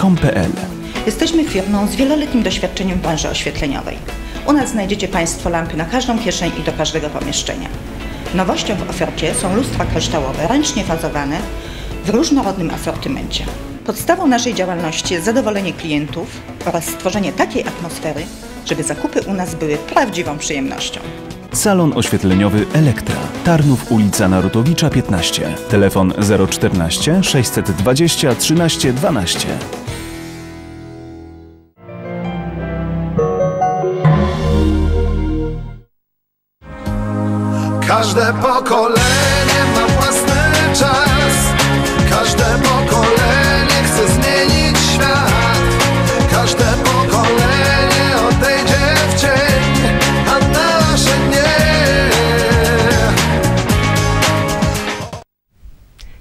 www.ph13.com.pl Jesteśmy firmą z wieloletnim doświadczeniem w branży oświetleniowej. U nas znajdziecie Państwo lampy na każdą kieszeń i do każdego pomieszczenia. Nowością w ofercie są lustra kryształowe, ręcznie fazowane w różnorodnym asortymencie. Podstawą naszej działalności jest zadowolenie klientów oraz stworzenie takiej atmosfery, żeby zakupy u nas były prawdziwą przyjemnością. Salon oświetleniowy Elektra. Tarnów ulica Narutowicza 15. Telefon 014 620 13 12. Każde pokolenie ma własny czas Każde pokolenie chce zmienić świat Każde pokolenie odejdzie w cień A nasze nie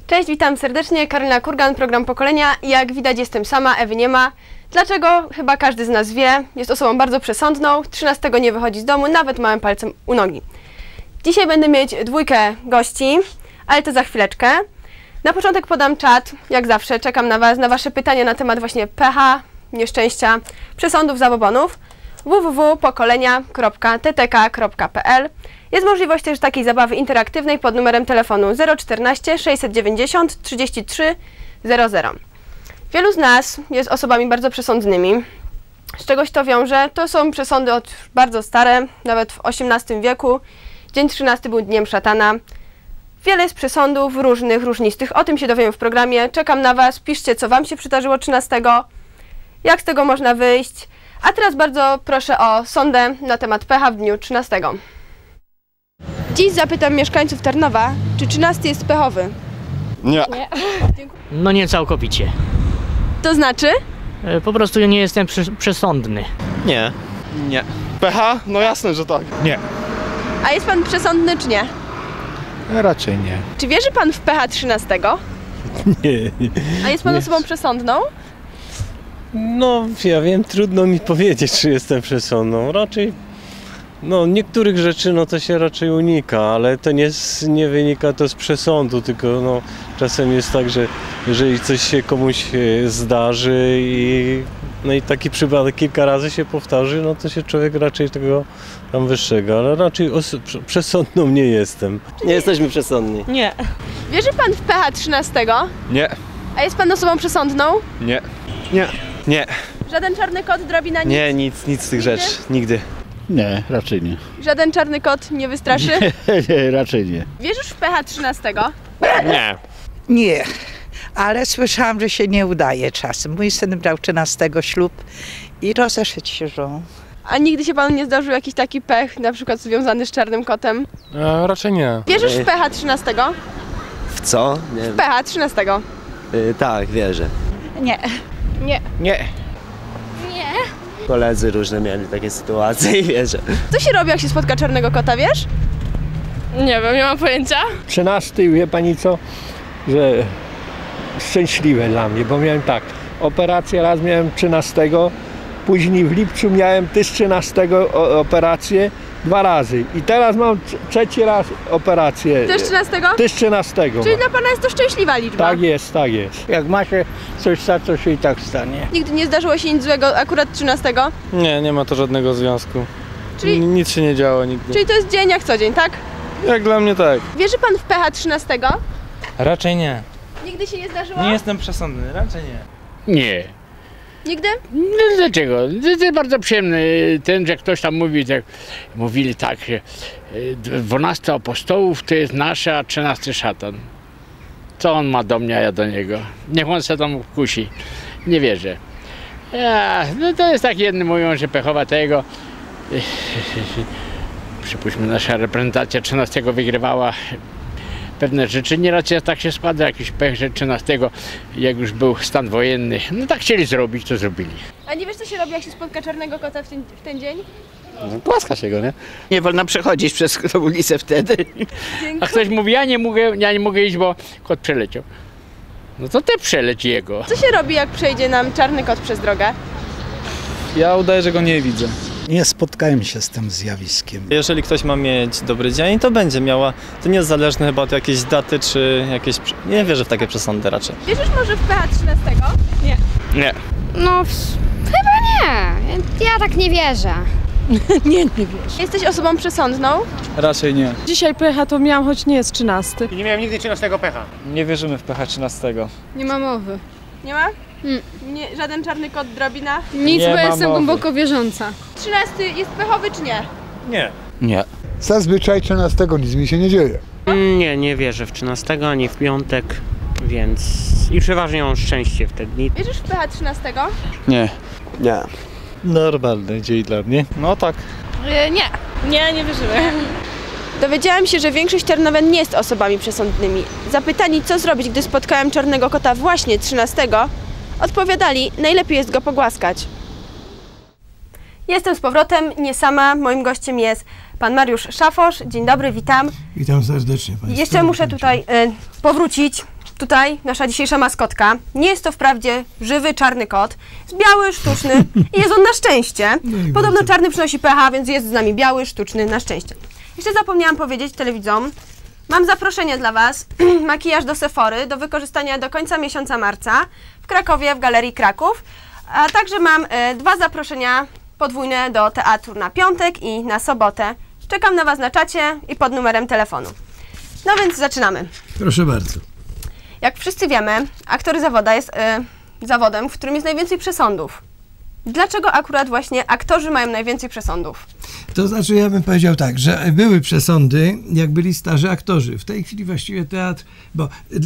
Cześć, witam serdecznie. Karolina Kurgan, program Pokolenia. Jak widać jestem sama, Ewy nie ma. Dlaczego? Chyba każdy z nas wie. Jest osobą bardzo przesądną. 13 nie wychodzi z domu, nawet małym palcem u nogi. Dzisiaj będę mieć dwójkę gości, ale to za chwileczkę. Na początek podam czat, jak zawsze. Czekam na Was, na Wasze pytania na temat właśnie pecha, nieszczęścia, przesądów, zabobonów www.pokolenia.ttk.pl Jest możliwość też takiej zabawy interaktywnej pod numerem telefonu 014 690 33 00. Wielu z nas jest osobami bardzo przesądnymi. Z czegoś to wiąże. To są przesądy od bardzo stare, nawet w XVIII wieku. Dzień 13 był dniem szatana. Wiele jest przesądów różnych, różnistych. O tym się dowiemy w programie. Czekam na Was. Piszcie, co Wam się przydarzyło 13. Jak z tego można wyjść. A teraz bardzo proszę o sondę na temat pecha w dniu 13. Dziś zapytam mieszkańców Tarnowa, czy 13 jest pechowy. Nie. No nie całkowicie. To znaczy? E, Po prostu nie jestem przes- przesądny. Nie. Nie. PH? No jasne, że tak. A jest Pan przesądny, czy nie? Raczej nie. Czy wierzy Pan w pecha 13? Nie. A jest Pan osobą przesądną? No, ja wiem, trudno mi powiedzieć, czy jestem przesądną. Raczej, no, niektórych rzeczy, no to się raczej unika, ale to nie, nie wynika to z przesądu, tylko no, czasem jest tak, że jeżeli coś się komuś e, zdarzy i no i taki przypadek kilka razy się powtarzy, no to się człowiek raczej tego tam wystrzega, ale raczej przesądną nie jestem. Nie jesteśmy przesądni. Nie. Wierzy Pan w pecha 13? Nie. A jest Pan osobą przesądną? Nie. Nie. Nie. Żaden czarny kot, drabina, nic? Nie, nic, nic z tych Nigdy? rzeczy. Nigdy. Nie, raczej nie. Żaden czarny kot nie wystraszy? nie raczej nie. Wierzysz w pecha 13? Nie. Nie, ale słyszałam, że się nie udaje czasem. Mój syn brał 13 ślub i rozeszedł się żoną. A nigdy się Panu nie zdarzył jakiś taki pech, na przykład związany z czarnym kotem? E, raczej nie. Wierzysz w pecha 13? W co? Nie. Pecha 13. Y, tak, wierzę. Nie. Nie. Nie. Koledzy różne mieli takie sytuacje i wierzę. Co się robi, jak się spotka czarnego kota, wiesz? Nie wiem, nie mam pojęcia. 13 wie pani co, że szczęśliwe dla mnie, bo miałem tak, operację raz miałem 13, później w lipcu miałem też 13 o- operację dwa razy i teraz mam trz- trzeci raz operację. Też 13? Też 13. Czyli dla Pana jest to szczęśliwa liczba. Tak jest, tak jest. Jak ma się coś stać, to się i tak stanie. Nigdy nie zdarzyło się nic złego akurat 13? Nie, nie ma to żadnego związku. Czyli- N- Nic się nie działo nigdy. Czyli to jest dzień jak co dzień, tak? Jak dla mnie tak. Wierzy Pan w pecha 13? Raczej nie. Nigdy się nie zdarzyło? Nie jestem przesądny, raczej nie. Nie. Nigdy? No, Dlaczego? To jest bardzo przyjemny ten, że ktoś tam mówi, tak, mówili tak, że y, 12 apostołów to jest nasze, a 13 szatan. Co on ma do mnie, a ja do niego? Niech on se tam kusi. Nie wierzę. Ja, no to jest tak, jedni mówią, że pechowa tego. Przypuśćmy, nasza reprezentacja 13 wygrywała pewne rzeczy. Nieraz tak się składa, jakiś pech, że 13, jak już był stan wojenny, no tak chcieli zrobić, to zrobili. A nie wiesz, co się robi, jak się spotka czarnego kota w ten, w ten dzień? Głaska się go, nie? Nie wolno przechodzić przez tą ulicę wtedy. A ktoś mówi, ja nie mogę, ja nie mogę iść, bo kot przeleciał. No to ty przeleć jego. Co się robi, jak przejdzie nam czarny kot przez drogę? Ja udaję, że go nie widzę. Nie spotkałem się z tym zjawiskiem. Jeżeli ktoś ma mieć dobry dzień, to będzie miała. To nie jest zależne chyba od jakiejś daty, czy jakieś... Nie wierzę w takie przesądy raczej. Wierzysz może w PH 13? Nie. Nie. No, w- chyba nie. Ja tak nie wierzę. nie, nie wiesz. Jesteś osobą przesądną? Raczej nie. Dzisiaj pecha to miałam, choć nie jest 13. Nie miałem nigdy 13 pecha. Nie wierzymy w pecha 13. Nie ma mowy. Nie ma? Nie, żaden czarny kot, drabina? Nic, Nie bo ma jestem mowy. głęboko wierząca. 13 jest pechowy czy nie? Nie. Nie. Zazwyczaj 13 nic mi się nie dzieje. Nie, nie wierzę w 13 ani w piątek, więc i przeważnie mam szczęście w te dni. Wierzysz w pecha 13? Nie. Nie. Normalny dzień dla mnie. No tak. nie. Nie, nie wierzymy. Dowiedziałam się, że większość Tarnowian nie jest osobami przesądnymi. Zapytani, co zrobić, gdy spotkałem czarnego kota właśnie 13, odpowiadali, najlepiej jest go pogłaskać. Jestem z powrotem, nie sama. Moim gościem jest pan Mariusz Szafosz. Dzień dobry, witam. Witam serdecznie Państwa. Jeszcze muszę tutaj e, powrócić. Tutaj nasza dzisiejsza maskotka. Nie jest to wprawdzie żywy czarny kot. Jest biały, sztuczny i jest on na szczęście. Podobno czarny przynosi pecha, więc jest z nami biały, sztuczny, na szczęście. Jeszcze zapomniałam powiedzieć telewidzom. Mam zaproszenie dla Was. Makijaż do Sephory do wykorzystania do końca miesiąca marca w Krakowie w Galerii Kraków. A także mam e, dwa zaproszenia podwójne do teatru na piątek i na sobotę. Czekam na Was na czacie i pod numerem telefonu. No więc zaczynamy. Proszę bardzo. Jak wszyscy wiemy, aktor zawoda jest e, zawodem, w którym jest najwięcej przesądów. Dlaczego akurat właśnie aktorzy mają najwięcej przesądów? To znaczy, ja bym powiedział tak, że były przesądy, jak byli starzy aktorzy. W tej chwili właściwie teatr, bo yy,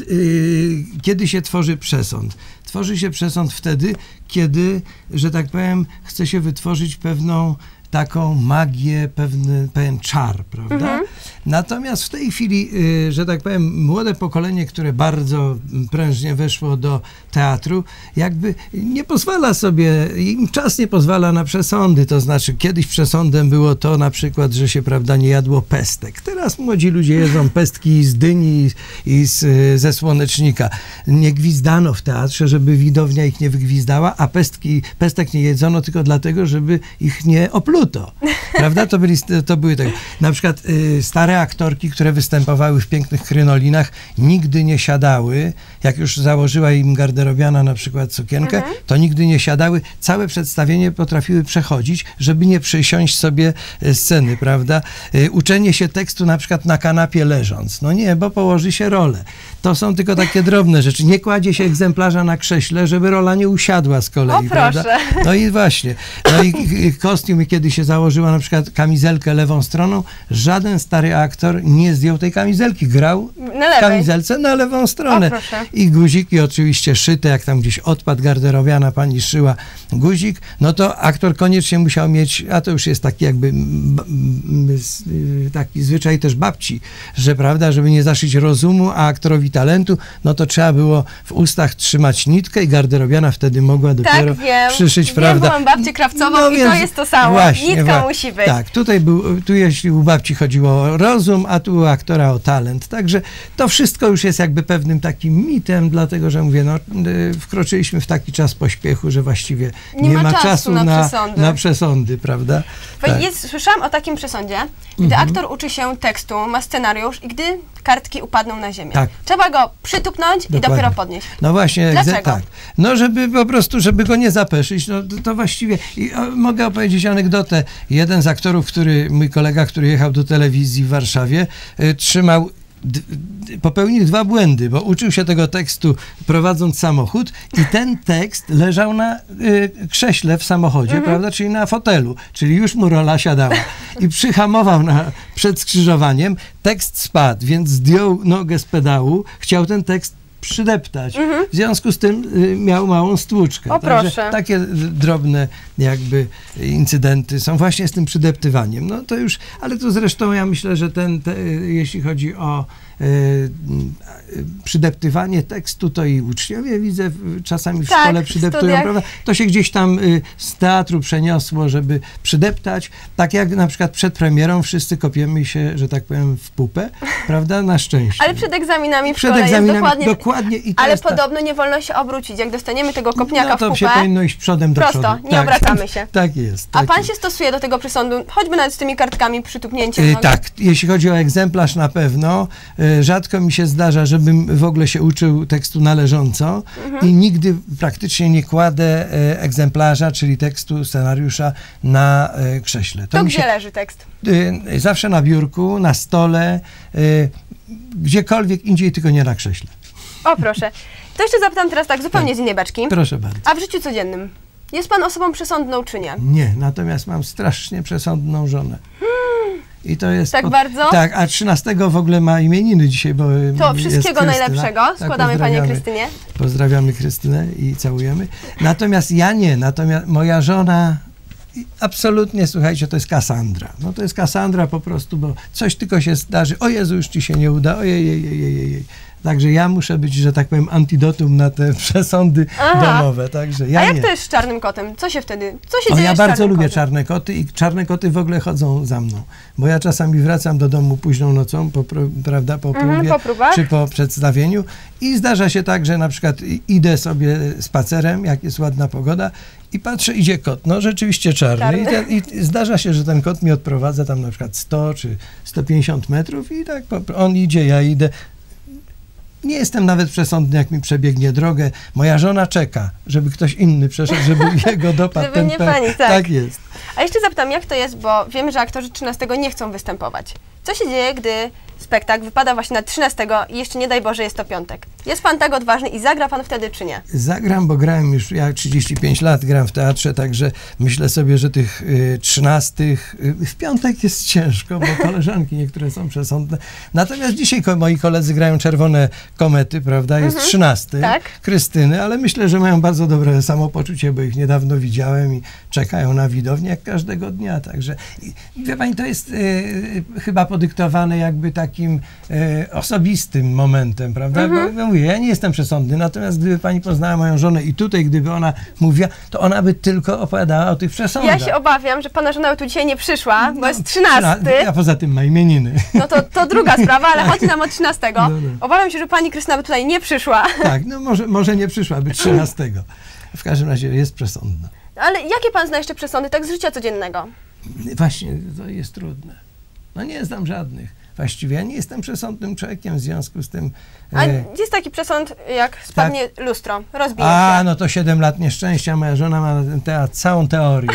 kiedy się tworzy przesąd? Tworzy się przesąd wtedy, kiedy, że tak powiem, chce się wytworzyć pewną taką magię, pewny, pewien czar, prawda? Mhm. Natomiast w tej chwili, y, że tak powiem, młode pokolenie, które bardzo prężnie weszło do teatru, jakby nie pozwala sobie, im czas nie pozwala na przesądy. To znaczy, kiedyś przesądem było to na przykład, że się, prawda, nie jadło pestek. Teraz młodzi ludzie jedzą pestki z dyni i z, y, ze słonecznika. Nie gwizdano w teatrze, żeby widownia ich nie wygwizdała, a pestki, pestek nie jedzono tylko dlatego, żeby ich nie と Prawda? To, byli, to były tak. Na przykład y, stare aktorki, które występowały w pięknych krynolinach, nigdy nie siadały. Jak już założyła im garderobiana na przykład sukienkę, Mhm. to nigdy nie siadały. Całe przedstawienie potrafiły przechodzić, żeby nie przysiąść sobie e, sceny, prawda? Y, Uczenie się tekstu na przykład na kanapie leżąc. No nie, bo położy się rolę. To są tylko takie drobne rzeczy. Nie kładzie się egzemplarza na krześle, żeby rola nie usiadła z kolei, O, prawda? proszę. No i właśnie. No i kostium, kiedy się założyła na przykład kamizelkę lewą stroną, żaden stary aktor nie zdjął tej kamizelki. Grał Na w kamizelce na lewą stronę. O. I guziki oczywiście szyte, jak tam gdzieś odpad garderobiana pani szyła guzik, no to aktor koniecznie musiał mieć, a to już jest taki jakby y, taki zwyczaj też babci, że prawda, żeby nie zaszyć rozumu, a aktorowi talentu, no to trzeba było w ustach trzymać nitkę i garderobiana wtedy mogła dopiero tak, wiem. przyszyć, wiem, prawda? mam babcię krawcową No i to więc jest to samo. właśnie, Nitka musi Tak, tutaj był, tu jeśli u babci chodziło o rozum, a tu u aktora o talent. Także to wszystko już jest jakby pewnym takim mitem, dlatego że mówię, no, y, wkroczyliśmy w taki czas pośpiechu, że właściwie nie, Nie ma czasu na na, przesądy. na przesądy, prawda? Tak. Jest, słyszałam o takim przesądzie, gdy Mhm. aktor uczy się tekstu, ma scenariusz i gdy kartki upadną na ziemię. Tak. Trzeba go przytupnąć i Dokładnie. dopiero podnieść. No właśnie, Dlaczego? tak. No żeby po prostu, żeby go nie zapeszyć, no to, to właściwie, i, o, mogę opowiedzieć anegdotę. Jeden z aktorów, który, mój kolega, który jechał do telewizji w Warszawie, y, trzymał popełnił dwa błędy, bo uczył się tego tekstu prowadząc samochód i ten tekst leżał na y, krześle w samochodzie, Mhm. prawda, czyli na fotelu, czyli już mu rola siadała i przyhamował na, przed skrzyżowaniem, tekst spadł, więc zdjął nogę z pedału, chciał ten tekst przydeptać. W związku z tym y, miał małą stłuczkę. O, Także proszę. takie y, drobne jakby incydenty są właśnie z tym przydeptywaniem. No to już, ale to zresztą ja myślę, że ten, te, jeśli chodzi o y, y, przydeptywanie tekstu, to i uczniowie widzę czasami w Tak, szkole przydeptują, prawda? To się gdzieś tam y, z teatru przeniosło, żeby przydeptać. Tak jak na przykład przed premierą wszyscy kopiemy się, że tak powiem, w pupę, prawda? Na szczęście. Ale przed egzaminami w Przed szkole egzaminami, dokładnie... dokładnie i ale tak. podobno nie wolno się obrócić. Jak dostaniemy tego kopniaka No to w się pupę, powinno iść przodem do prosto, przodu. nie Tak. obracamy się. Tak jest. A tak pan jest. się stosuje do tego przesądu, choćby nawet z tymi kartkami, przytupnięciem Y, nogi? Tak, jeśli chodzi o egzemplarz na pewno, y, Rzadko mi się zdarza, żebym w ogóle się uczył tekstu należąco Mhm. i nigdy praktycznie nie kładę e, egzemplarza, czyli tekstu, scenariusza na e, krześle. To mi gdzie się leży tekst? zawsze na biurku, na stole, gdziekolwiek indziej, tylko nie na krześle. O proszę. To jeszcze zapytam teraz tak zupełnie z innej beczki. Proszę bardzo. A w życiu codziennym? Jest pan osobą przesądną czy nie? Nie, natomiast mam strasznie przesądną żonę. I to jest. Tak bardzo? Tak, a 13 w ogóle ma imieniny dzisiaj, bo. y, To wszystkiego Krystyna. najlepszego. Tak, Składamy panie pozdrawiamy. Krystynie. Pozdrawiamy Krystynę i całujemy. Natomiast ja nie, natomiast moja żona absolutnie, słuchajcie, to jest Kasandra. No to jest Kasandra po prostu, bo coś tylko się zdarzy. O Jezu, już ci się nie uda. Ojej, ojej, ojej, ojej. Także ja muszę być, że tak powiem, antidotum na te przesądy Aha. domowe. Także ja A jak nie. to jest z czarnym kotem? Co się wtedy, co się O, dzieje ja bardzo lubię kotem? czarne koty i czarne koty w ogóle chodzą za mną, bo ja czasami wracam do domu późną nocą, po, prawda, po Mhm, próbie, po próbach. czy po przedstawieniu i zdarza się tak, że na przykład i- idę sobie spacerem, jak jest ładna pogoda i patrzę, idzie kot, no rzeczywiście czarny, I, Czarny. ten, i zdarza się, że ten kot mi odprowadza tam na przykład 100 czy 150 metrów i tak po, on idzie, ja idę. Nie jestem nawet przesądny, jak mi przebiegnie drogę. Moja żona czeka, żeby ktoś inny przeszedł, żeby jego dopadł Żeby ten nie pani, tak. tak jest. A jeszcze zapytam, jak to jest, bo wiemy, że aktorzy 13 nie chcą występować. Co się dzieje, gdy spektakl wypada właśnie na 13 i jeszcze nie daj Boże jest to piątek? Jest pan tak odważny i zagra pan wtedy, czy nie? Zagram, bo grałem już, ja 35 lat gram w teatrze, także myślę sobie, że tych y, 13 y, w piątek jest ciężko, bo koleżanki niektóre są przesądne. Natomiast dzisiaj ko- moi koledzy grają czerwone komety, prawda? Jest Mhm, 13 tak. Krystyny, ale myślę, że mają bardzo dobre samopoczucie, bo ich niedawno widziałem i czekają na widownię jak każdego dnia. Także i, wie pani, to jest y, chyba podyktowane jakby takim y, osobistym momentem, prawda? Mhm. Bo, no mówię, ja nie jestem przesądny, natomiast gdyby pani poznała moją żonę i tutaj, gdyby ona mówiła, to ona by tylko opowiadała o tych przesądach. Ja się obawiam, że pana żona tu dzisiaj nie przyszła, bo jest 13. A poza tym ma imieniny. No to, to druga sprawa, ale chodzi nam o 13. No, no. Obawiam się, że pani Krystyna by tutaj nie przyszła. Tak, no może, może nie przyszłaby 13. W każdym razie jest przesądna. Ale jakie pan zna jeszcze przesądy tak z życia codziennego? Właśnie, to jest trudne. No nie znam żadnych. Właściwie ja nie jestem przesądnym człowiekiem w związku z tym. A e, jest taki przesąd, jak spadnie lustro, rozbije A, się. no to 7 lat nieszczęścia. Moja żona ma na ten temat całą teorię.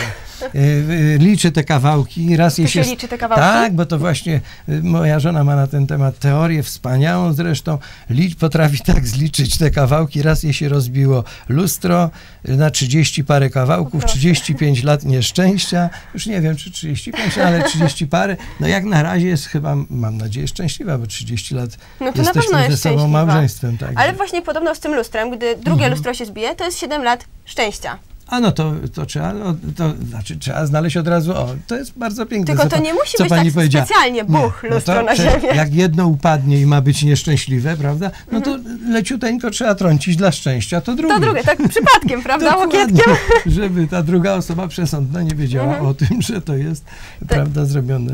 Y, y, liczy te kawałki. Raz To jej się liczy te kawałki? Tak, bo to właśnie y, moja żona ma na ten temat teorię wspaniałą zresztą. Licz, potrafi tak zliczyć te kawałki. Raz jej się rozbiło lustro na 30 parę kawałków, 35 lat nieszczęścia. Już nie wiem, czy 35, ale 30 parę. No jak na razie jest chyba, mam nadzieję, szczęśliwa, bo 30 lat No to na jesteśmy ze jest sobą szczęśliwa. małżeństwem. Tak. Ale właśnie podobno z tym lustrem, gdy drugie Mhm. lustro się zbije, to jest 7 lat szczęścia. A no to, to trzeba, no, to znaczy trzeba znaleźć od razu, o, to jest bardzo piękne. Tylko to pa- nie musi co być pani tak powiedziała. specjalnie buch Nie, no lustro to na ziemię. Jak jedno upadnie i ma być nieszczęśliwe, prawda, no to leciuteńko trzeba trącić dla szczęścia, to drugie. To drugie, tak przypadkiem, prawda, łokietkiem. żeby ta druga osoba przesądna nie wiedziała Mhm. o tym, że to jest, prawda, zrobione.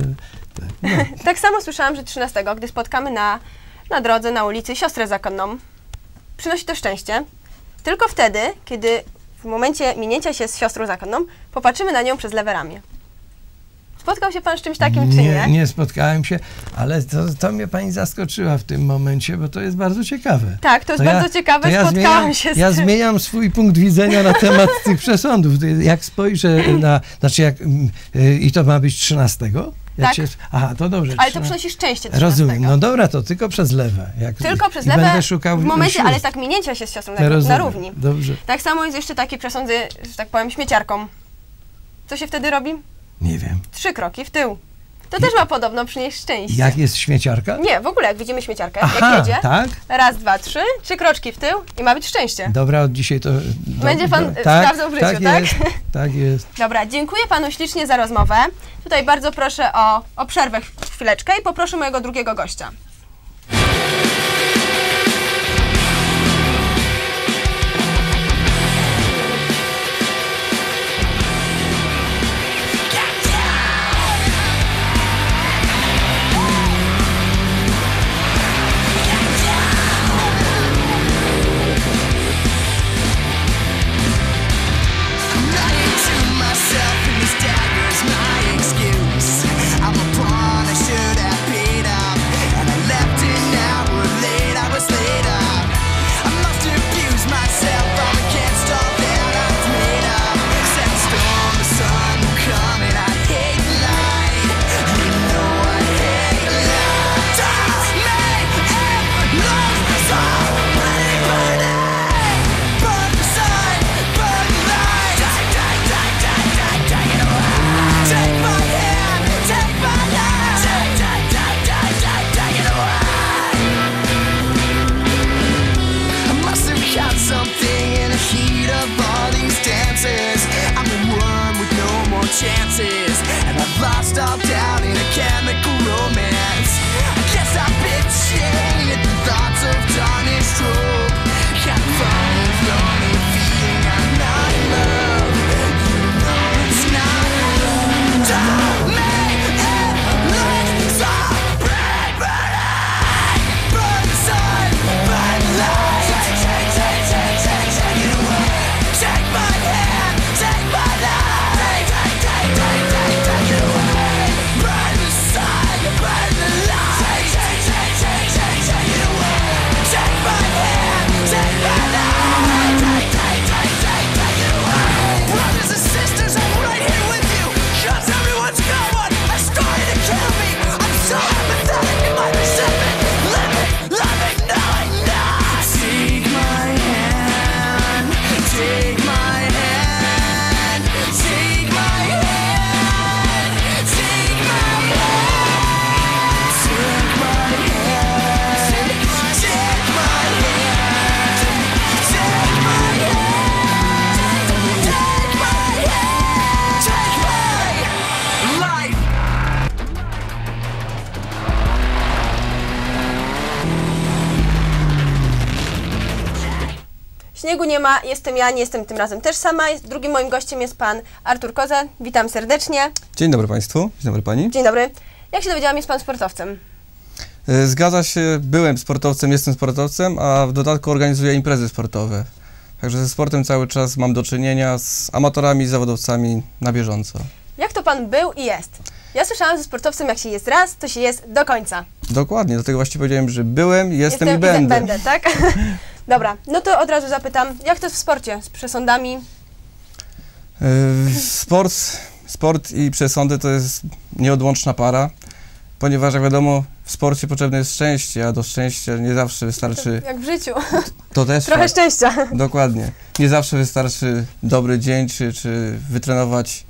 tak. No. Tak samo słyszałam, że 13, gdy spotkamy na, na drodze, na ulicy siostrę zakonną, przynosi to szczęście. Tylko wtedy, kiedy w momencie minięcia się z siostrą zakonną, popatrzymy na nią przez lewe ramię. Spotkał się pan z czymś takim, czy Nie, nie? nie spotkałem się, ale to, to mnie pani zaskoczyła w tym momencie, bo to jest bardzo ciekawe. Tak, to jest To bardzo ciekawe, spotkałam zmieniam, się z Ja tym. zmieniam swój punkt widzenia na temat tych przesądów. Jak spojrzę na, znaczy jak, mm, y, i to ma być 13? Jak Tak. Się, aha, to dobrze. Ale to 13. przynosi szczęście 13. Rozumiem, no dobra, to tylko przez lewe. Jak, Tylko przez lewe, Będę szukał w momencie, ale tak minięcia się z siostrą Ja na, równi. Dobrze. Tak samo jest jeszcze taki przesąd, z, że tak powiem, śmieciarką. Co się wtedy robi? Nie wiem. Trzy kroki w tył. To też ma podobno przynieść szczęście. Jak jest śmieciarka? Nie, w ogóle jak widzimy śmieciarkę, Aha, jak jedzie, tak? raz, dwa, trzy, trzy kroczki w tył i ma być szczęście. Dobra, od dzisiaj to... do- Będzie pan, do- y, sprawdzał w życiu, tak? Jest, tak jest. Dobra, dziękuję panu ślicznie za rozmowę. Tutaj bardzo proszę o, o przerwę chwileczkę i poproszę mojego drugiego gościa. Jestem ja, nie jestem tym razem też sama. Drugim moim gościem jest pan Artur Koza. Witam serdecznie. Dzień dobry Państwu, dzień dobry Pani. Dzień dobry. Jak się dowiedziałam, jest pan sportowcem. E, Zgadza się, byłem sportowcem, jestem sportowcem, a w dodatku organizuję imprezy sportowe. Także ze sportem cały czas mam do czynienia z amatorami, zawodowcami na bieżąco. Jak to pan był i jest? Ja słyszałam, że sportowcem jak się jest raz, to się jest do końca. Dokładnie, dlatego właśnie powiedziałem, że byłem, jestem, i i będę. będę, tak? Dobra, no to od razu zapytam, jak to jest w sporcie z przesądami? E, Sport, sport i przesądy to jest nieodłączna para, ponieważ jak wiadomo w sporcie potrzebne jest szczęście, a do szczęścia nie zawsze wystarczy Jak w życiu. To też Trochę szczęścia. Dokładnie. Nie zawsze wystarczy dobry dzień, czy, czy wytrenować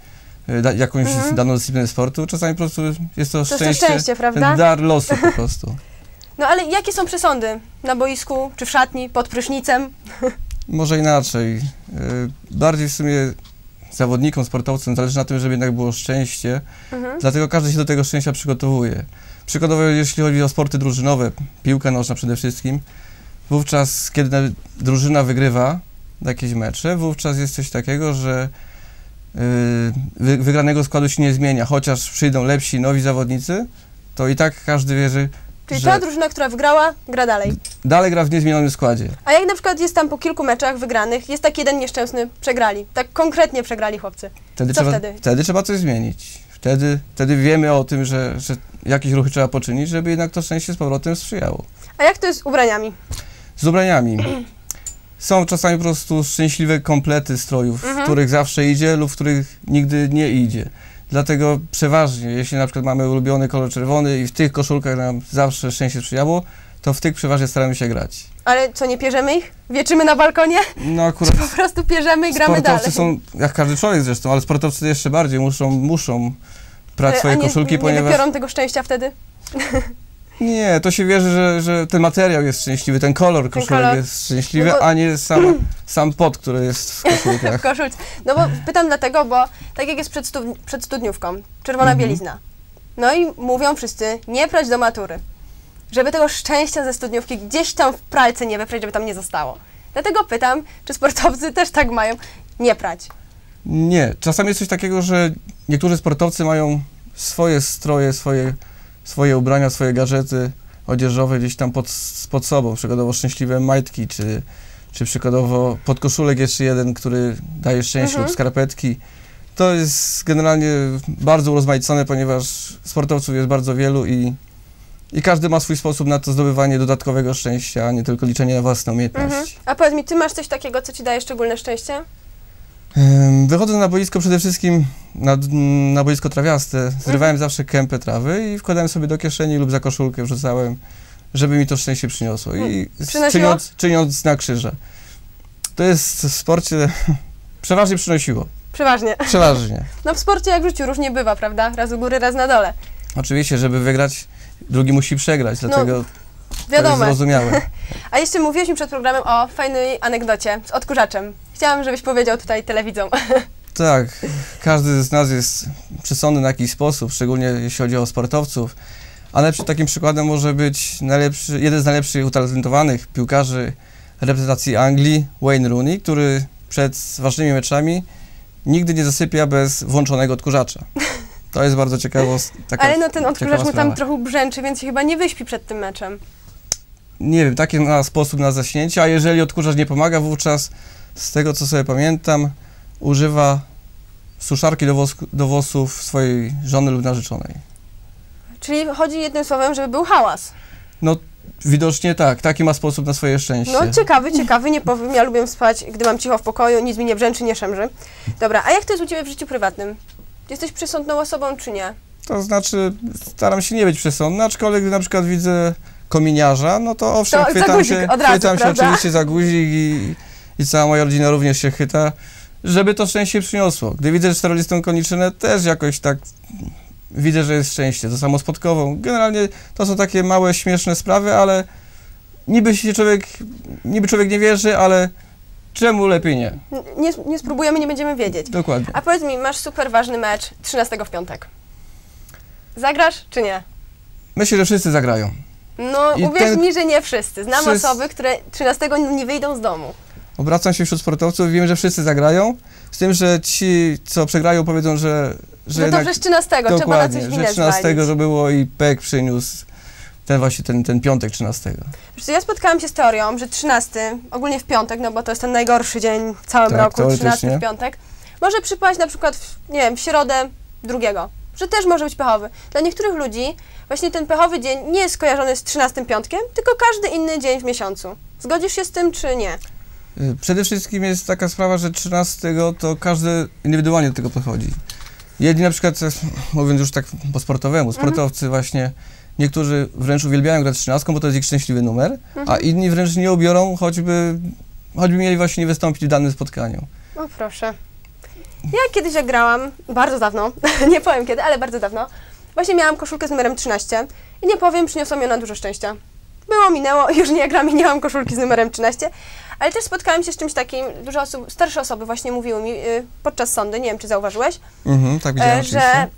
e, da, jakąś Mhm. daną dyscyplinę sportu. Czasami po prostu jest to To jest to szczęście, szczęście, prawda? ten dar losu po prostu. No ale jakie są przesądy? Na boisku, czy w szatni, pod prysznicem? Może inaczej. E, Bardziej w sumie zawodnikom, sportowcom zależy na tym, żeby jednak było szczęście, Mhm. dlatego każdy się do tego szczęścia przygotowuje. Przykładowo, jeśli chodzi o sporty drużynowe, piłka nożna przede wszystkim, wówczas, kiedy na- drużyna wygrywa jakieś mecze, wówczas jest coś takiego, że yy, wy, wygranego składu się nie zmienia, chociaż przyjdą lepsi, nowi zawodnicy, to i tak każdy wierzy, Czyli że ta drużyna, która wygrała, gra dalej. dalej gra w niezmienionym składzie. A jak na przykład jest tam po kilku meczach wygranych, jest tak jeden nieszczęsny, przegrali. Tak konkretnie przegrali chłopcy. Wtedy Co trzeba, wtedy? trzeba coś zmienić. Wtedy, wtedy wiemy o tym, że, że jakieś ruchy trzeba poczynić, żeby jednak to szczęście z powrotem sprzyjało. A jak to jest z ubraniami? Z ubraniami. Są czasami po prostu szczęśliwe komplety strojów, Mhm. w których zawsze idzie lub w których nigdy nie idzie. Dlatego przeważnie, jeśli na przykład mamy ulubiony kolor czerwony i w tych koszulkach nam zawsze szczęście sprzyjało, to w tych przeważnie staramy się grać. Ale co, nie pierzemy ich? Wieczymy na balkonie? No akurat Po prostu pierzemy i gramy dalej. sportowcy są, jak każdy człowiek zresztą, ale sportowcy jeszcze bardziej muszą, muszą prać E, swoje nie, koszulki, nie ponieważ... wypiorą tego szczęścia wtedy? Nie, to się wierzy, że, że ten materiał jest szczęśliwy, ten kolor koszulek jest szczęśliwy, No bo- a nie sam, sam pot, który jest w koszulkach. Koszulc. No bo pytam dlatego, bo tak jak jest przed, stu, przed studniówką, czerwona Mhm. bielizna. No i mówią wszyscy, nie prać do matury. Żeby tego szczęścia ze studniówki gdzieś tam w pralce nie wyprać, żeby tam nie zostało. Dlatego pytam, czy sportowcy też tak mają nie prać. Nie, czasami jest coś takiego, że niektórzy sportowcy mają swoje stroje, swoje, swoje ubrania, swoje gadżety odzieżowe gdzieś tam pod, pod sobą, przykładowo szczęśliwe majtki, czy, czy przykładowo podkoszulek jeszcze jeden, który daje szczęście Mhm. lub skarpetki. To jest generalnie bardzo urozmaicone, ponieważ sportowców jest bardzo wielu i, i każdy ma swój sposób na to zdobywanie dodatkowego szczęścia, a nie tylko liczenie na własne umiejętności. Mhm. A powiedz mi, ty masz coś takiego, co ci daje szczególne szczęście? Em, Wychodząc na boisko przede wszystkim na, na boisko trawiaste, zrywałem zawsze kępę trawy i wkładałem sobie do kieszeni lub za koszulkę wrzucałem, żeby mi to szczęście przyniosło. I z- Przynosiło? czyniąc, czyniąc znak krzyża. To jest w sporcie przeważnie przynosiło. Przeważnie. Przeważnie. No w sporcie jak w życiu różnie bywa, prawda? Raz u góry, raz na dole. Oczywiście, żeby wygrać, drugi musi przegrać, No, dlatego to Wiadomo. jest zrozumiałe. A jeszcze mówiłeś mi przed programem o fajnej anegdocie z odkurzaczem. Chciałam, żebyś powiedział tutaj telewidzom. Tak, każdy z nas jest przesądny na jakiś sposób, szczególnie jeśli chodzi o sportowców. Ale przy takim przykładem może być najlepszy, jeden z najlepszych utalentowanych piłkarzy reprezentacji Anglii, Wayne Rooney, który przed ważnymi meczami nigdy nie zasypia bez włączonego odkurzacza. To jest bardzo ciekawa taka Ale no ten odkurzacz mu tam trochę brzęczy, więc się chyba nie wyśpi przed tym meczem. Nie wiem, taki na sposób na zaśnięcie, a jeżeli odkurzacz nie pomaga, wówczas z tego co sobie pamiętam, używa suszarki do, do włosów swojej żony lub narzeczonej. Czyli chodzi jednym słowem, żeby był hałas. No widocznie tak, taki ma sposób na swoje szczęście. No ciekawy, ciekawy, nie powiem. Ja lubię spać, gdy mam cicho w pokoju, nic mi nie brzęczy, nie szemrzy. Dobra, a jak to jest u Ciebie w życiu prywatnym? Jesteś przesądną osobą, czy nie? To znaczy, staram się nie być przesądny, aczkolwiek gdy na przykład widzę kominiarza, no to owszem, To chwytam guzik się, od razu, chwytam się oczywiście za guzik i, i cała moja rodzina również się chyta, żeby to szczęście przyniosło. Gdy widzę czterolistą koniczynę, też jakoś tak widzę, że jest szczęście. To samo z podkową. Generalnie to są takie małe, śmieszne sprawy, ale niby się człowiek, niby człowiek nie wierzy, ale czemu lepiej nie? Nie, nie spróbujemy, nie będziemy wiedzieć. Dokładnie. A powiedz mi, masz super ważny mecz 13 w piątek. Zagrasz, czy nie? Myślę, że wszyscy zagrają. No, I uwierz ten- mi, że nie wszyscy. Znam Wszyscy- osoby, które 13 nie wyjdą z domu. Obracam się wśród sportowców i wiem, że wszyscy zagrają, z tym, że ci, co przegrają, powiedzą, że... że No to jednak- że z 13 trzeba na coś że winę 13 zwalić. to było i PEK przyniósł ten właśnie ten, ten piątek 13. Wiesz co, ja spotkałam się z teorią, że 13, ogólnie w piątek, no bo to jest ten najgorszy dzień w całym Tak, roku, 13 teoretycznie. w piątek, może przypaść na przykład, w, nie wiem, w środę drugiego, że też może być pechowy. Dla niektórych ludzi właśnie ten pechowy dzień nie jest skojarzony z 13 piątkiem, tylko każdy inny dzień w miesiącu. Zgodzisz się z tym, czy nie? Y, Przede wszystkim jest taka sprawa, że 13 to każdy indywidualnie do tego podchodzi. Jedni na przykład, e, mówiąc już tak po sportowemu, sportowcy właśnie, niektórzy wręcz uwielbiają grać 13, bo to jest ich szczęśliwy numer, a Mhm. inni wręcz nie obiorą, choćby, choćby mieli właśnie nie wystąpić w danym spotkaniu. O proszę. Ja kiedyś jak grałam, bardzo dawno, nie powiem kiedy, ale bardzo dawno, właśnie miałam koszulkę z numerem 13 i nie powiem, przyniosła mi ona dużo szczęścia. Było, minęło, już nie gram i nie mam koszulki z numerem 13, ale też spotkałam się z czymś takim, dużo osób, starsze osoby właśnie mówiły mi y, podczas sądy, nie wiem czy zauważyłeś, Mhm, tak oczywiście. że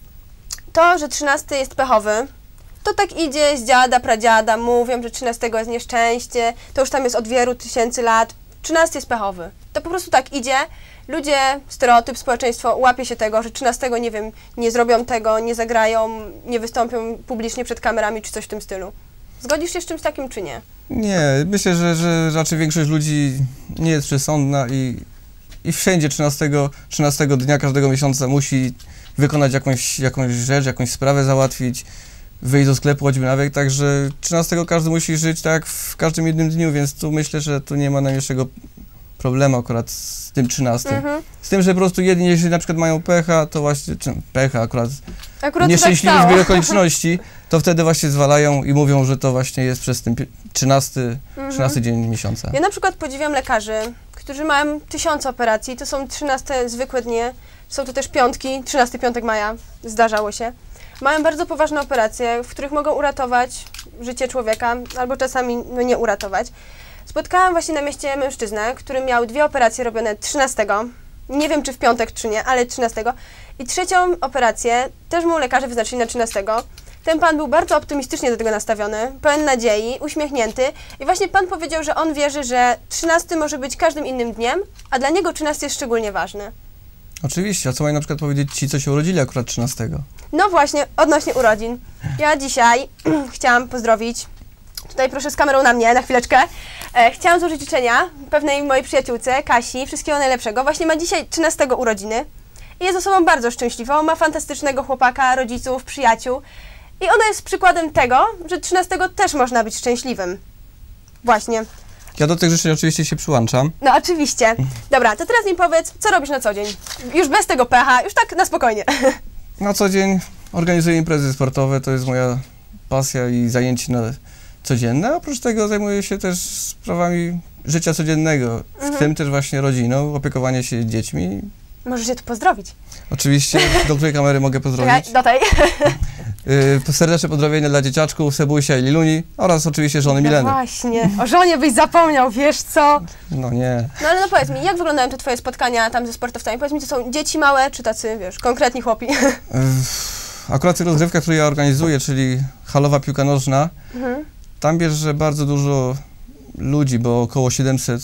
to, że 13 jest pechowy, to tak idzie z dziada, pradziada, mówią, że 13 jest nieszczęście, to już tam jest od wielu tysięcy lat. 13 jest pechowy. To po prostu tak idzie. Ludzie, stereotyp, społeczeństwo łapie się tego, że 13 nie wiem, nie zrobią tego, nie zagrają, nie wystąpią publicznie przed kamerami czy coś w tym stylu. Zgodzisz się z czymś takim czy nie? Nie, myślę, że, że raczej większość ludzi nie jest przesądna i, i wszędzie 13, 13 dnia każdego miesiąca musi wykonać jakąś, jakąś rzecz, jakąś sprawę załatwić, wyjść do sklepu choćby nawet, także 13 każdy musi żyć tak w każdym jednym dniu, więc tu myślę, że tu nie ma najmniejszego problemu akurat z tym 13. Mhm. Z tym, że po prostu jedni, jeśli na przykład mają pecha, to właśnie, czy pecha akurat, Akurat nieszczęśliwy tak zbieg okoliczności, to wtedy właśnie zwalają i mówią, że to właśnie jest przez ten pi- 13, Mhm. 13 dzień miesiąca. Ja na przykład podziwiam lekarzy, którzy mają tysiące operacji, to są 13 zwykłe dnie, są to też piątki, 13 piątek maja, zdarzało się. Mają bardzo poważne operacje, w których mogą uratować życie człowieka, albo czasami no, nie uratować. Spotkałam właśnie na mieście mężczyznę, który miał dwie operacje robione 13, nie wiem czy w piątek czy nie, ale 13. I trzecią operację też mu lekarze wyznaczyli na 13. Ten pan był bardzo optymistycznie do tego nastawiony, pełen nadziei, uśmiechnięty i właśnie pan powiedział, że on wierzy, że 13 może być każdym innym dniem, a dla niego 13 jest szczególnie ważny. Oczywiście, a co mają na przykład powiedzieć ci, co się urodzili akurat 13? No właśnie, odnośnie urodzin. Ja dzisiaj chciałam pozdrowić, tutaj proszę z kamerą na mnie, na chwileczkę. E, chciałam złożyć życzenia pewnej mojej przyjaciółce, Kasi, wszystkiego najlepszego. Właśnie ma dzisiaj 13 urodziny i jest osobą bardzo szczęśliwą, ma fantastycznego chłopaka, rodziców, przyjaciół. I ona jest przykładem tego, że 13 też można być szczęśliwym. Właśnie. Ja do tych życzeń oczywiście się przyłączam. No oczywiście. Dobra, to teraz mi powiedz, co robisz na co dzień? Już bez tego pecha, już tak na spokojnie. Na co dzień organizuję imprezy sportowe, to jest moja pasja i zajęcie na codzienne. a Oprócz tego zajmuję się też sprawami życia codziennego, w Mhm. tym też właśnie rodziną, opiekowanie się dziećmi. Możesz się tu pozdrowić. Oczywiście, do której kamery mogę pozdrowić. Do tej. Yy, serdeczne pozdrowienia dla dzieciaczków Sebusia i Liluni oraz oczywiście żony No Mileny. właśnie, o żonie byś zapomniał, wiesz co? No nie. No ale no powiedz mi, jak wyglądają te twoje spotkania tam ze sportowcami? Powiedz mi, to są dzieci małe, czy tacy, wiesz, konkretni chłopi? Yy, Akurat rozgrywka, którą ja organizuję, czyli halowa piłka nożna, Mhm. Tam bierze bardzo dużo ludzi, bo około 700,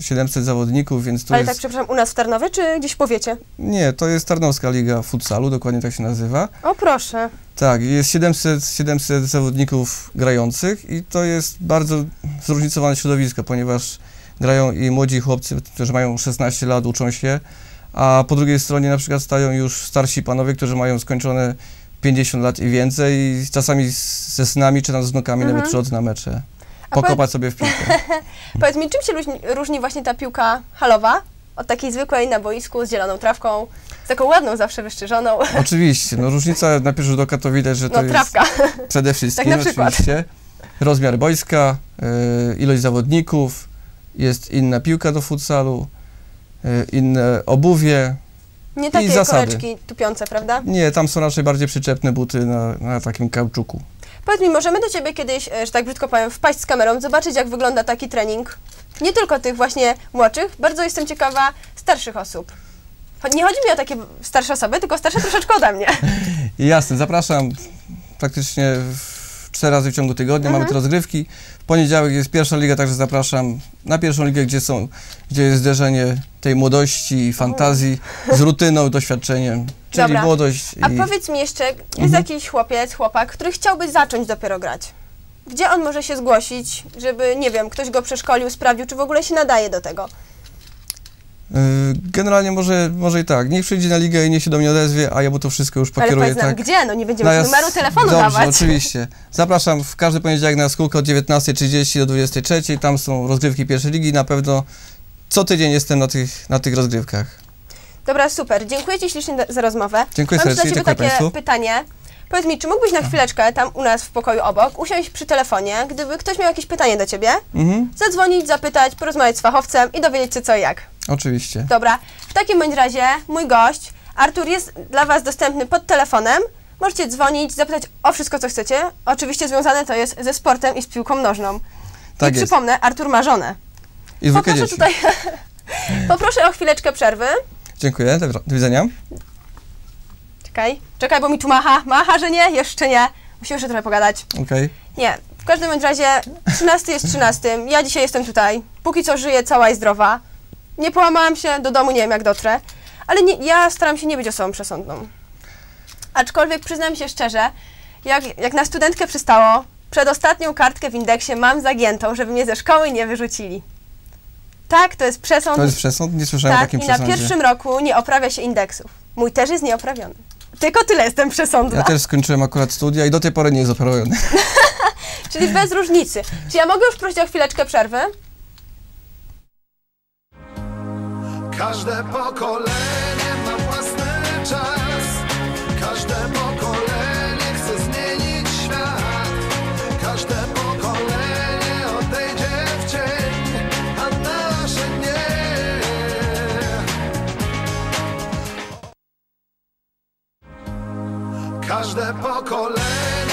700 zawodników, więc to Ale jest... tak, przepraszam, u nas w Tarnowie, czy gdzieś w powiecie? Nie, to jest Tarnowska Liga Futsalu, dokładnie tak się nazywa. O proszę. Tak, jest 700, 700 zawodników grających i to jest bardzo zróżnicowane środowisko, ponieważ grają i młodzi chłopcy, którzy mają 16 lat, uczą się, a po drugiej stronie na przykład stają już starsi panowie, którzy mają skończone 50 lat i więcej i czasami ze synami czy tam z wnukami Mhm. nawet przychodzą na mecze. Pokopać sobie w piłkę. Powiedz mi, czym się różni, różni właśnie ta piłka halowa od takiej zwykłej na boisku z zieloną trawką, z taką ładną, zawsze wyszczerzoną? Oczywiście, no różnica na pierwszy rzut oka to widać, że to No, jest trawka. przede wszystkim Tak na przykład. oczywiście rozmiar boiska, y, ilość zawodników, jest inna piłka do futsalu, y, inne obuwie. Nie takie zasady. koleczki tupiące, prawda? Nie, tam są raczej bardziej przyczepne buty na, na takim kauczuku. Powiedz mi, możemy do Ciebie kiedyś, e, że tak brzydko powiem, wpaść z kamerą, zobaczyć jak wygląda taki trening? Nie tylko tych właśnie młodszych, bardzo jestem ciekawa starszych osób. Nie chodzi mi o takie starsze osoby, tylko starsze troszeczkę ode mnie. Jasne, zapraszam praktycznie w cztery razy w ciągu tygodnia, mamy te rozgrywki. W poniedziałek jest pierwsza liga, także zapraszam na pierwszą ligę, gdzie są, gdzie jest zderzenie tej młodości, fantazji z rutyną, doświadczeniem, czyli Dobra. młodość A i powiedz mi jeszcze, jest Mhm. jakiś chłopiec, chłopak, który chciałby zacząć dopiero grać. Gdzie on może się zgłosić, żeby, nie wiem, ktoś go przeszkolił, sprawdził, czy w ogóle się nadaje do tego? Y, generalnie może, może i tak. Niech przyjdzie na ligę i niech się do mnie odezwie, a ja mu to wszystko już Ale pokieruję nam, tak. gdzie? No nie będziemy jas- numeru telefonu Dobrze, dawać. oczywiście. Zapraszam w każdy poniedziałek na jaskółkę od 19.30 do 23.00. Tam są rozgrywki pierwszej ligi. Na pewno co tydzień jestem na tych, na tych rozgrywkach. Dobra, super. Dziękuję Ci ślicznie za- rozmowę. Dziękuję Mam serdecznie, dziękuję takie państwu. pytanie. Powiedz mi, czy mógłbyś na chwileczkę tam u nas w pokoju obok usiąść przy telefonie, gdyby ktoś miał jakieś pytanie do Ciebie, Mhm, zadzwonić, zapytać, porozmawiać z fachowcem i dowiedzieć się co i jak. Oczywiście. Dobra, w takim bądź razie mój gość, Artur, jest dla Was dostępny pod telefonem. Możecie dzwonić, zapytać o wszystko, co chcecie. Oczywiście związane to jest ze sportem i z piłką nożną. Tak I jest. przypomnę, Artur ma żonę. I dwójkę Poproszę dzieci. tutaj, poproszę o chwileczkę przerwy. Dziękuję, do widzenia. Czekaj, czekaj, bo mi tu macha. Macha, że nie? Jeszcze nie. Musimy jeszcze trochę pogadać. Okej. Nie, w każdym bądź razie 13 jest 13. Ja dzisiaj jestem tutaj. Póki co żyję cała i zdrowa. Nie połamałam się, do domu nie wiem jak dotrę. Ale nie, ja staram się nie być osobą przesądną. Aczkolwiek przyznam się szczerze, jak, jak na studentkę przystało, przedostatnią kartkę w indeksie mam zagiętą, żeby mnie ze szkoły nie wyrzucili. Tak, to jest przesąd. To jest przesąd? Nie słyszałem o tak, takim i na pierwszym roku nie oprawia się indeksów. Mój też jest nieoprawiony. Tylko tyle jestem przesądna. Ja też skończyłem akurat studia i do tej pory nie jest operowany. Czyli bez różnicy. Czy ja mogę już prosić o chwileczkę przerwy? Każde pokolenie ma własny czas. Każde pokolenie chce zmienić świat. Każde pokolenie odejdzie w cień, a nasze nie. Każde pokolenie.